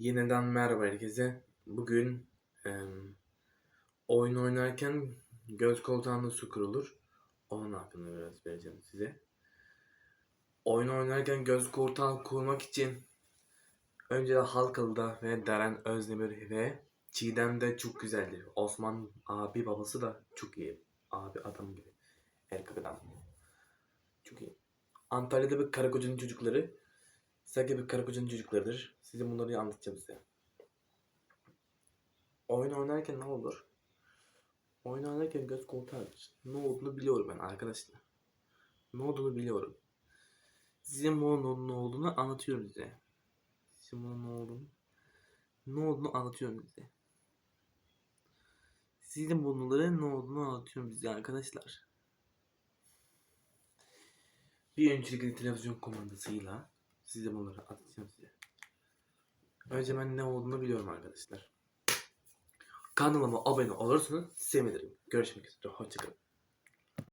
Yeniden merhaba herkese. Bugün em, oyun oynarken göz koltuğunda su kurulur. Onun hakkında biraz vereceğim size. Oyun oynarken göz koltuğu kurmak için önce de Halkalı'da ve Deren Özdemir ve Çiğdem de çok güzeldi. Osman abi babası da çok iyi. Abi adam gibi. Erkek adam. Çok iyi. Antalya'da bir karı kocanın çocukları Sage bir karı kocanın çocuklarıdır. Size bunları anlatacağım size. Oyun oynarken ne olur? Oyun oynarken göz koltuğu açılır. Ne olduğunu biliyorum ben arkadaşlar. Ne olduğunu biliyorum. Size bunun ne olduğunu anlatıyorum size. Bunun ne olduğunu ne olduğunu anlatıyorum size. Size bunların ne olduğunu anlatıyorum size arkadaşlar. Bir öncelikle televizyon kumandasıyla size bunları anlatacağım size. Önce ben ne olduğunu biliyorum arkadaşlar. Kanalıma abone olursanız sevinirim. Görüşmek üzere. Hoşçakalın.